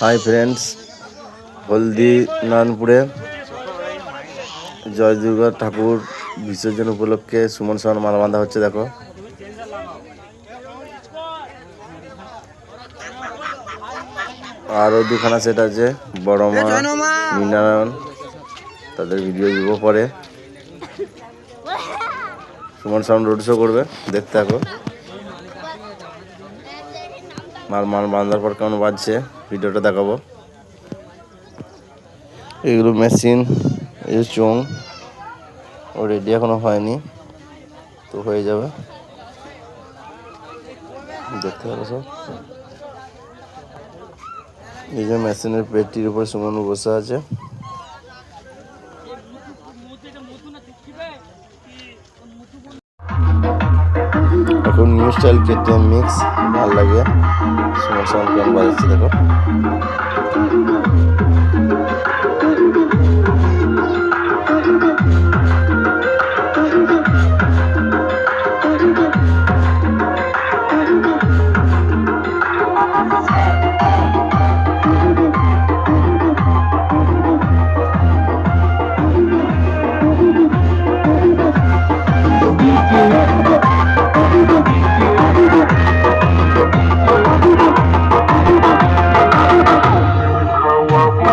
High friends Haldi নারায়ণপুরে জয় দুর্গা ঠাকুর বিসর্জন উপলক্ষে সুমন সমান মালা বাঁধা হচ্ছে দেখো। আরও দুখানা সেট আছে বড় মা মীনারায়ণ। তাদের ভিডিও দিব পরে। সুমন সাউন্ড রোড শো করবে দেখতে থাকো। মাল মাল বাঁধার পর কেমন বাজছে, ভিডিওটা দেখাবো। এগুলো মেশিন, এই চোং, ও রেডি এখনও হয়নি, তো হয়ে যাবে। দেখতে পাবো সব। এই যে মেশিনের পেটির উপর সুমন বসে আছে। এখন নিউ স্টাইল কেটিএম মিক্স ভালো লাগে। সুমন সাউন্ড কেমন বাজাচ্ছে দেখো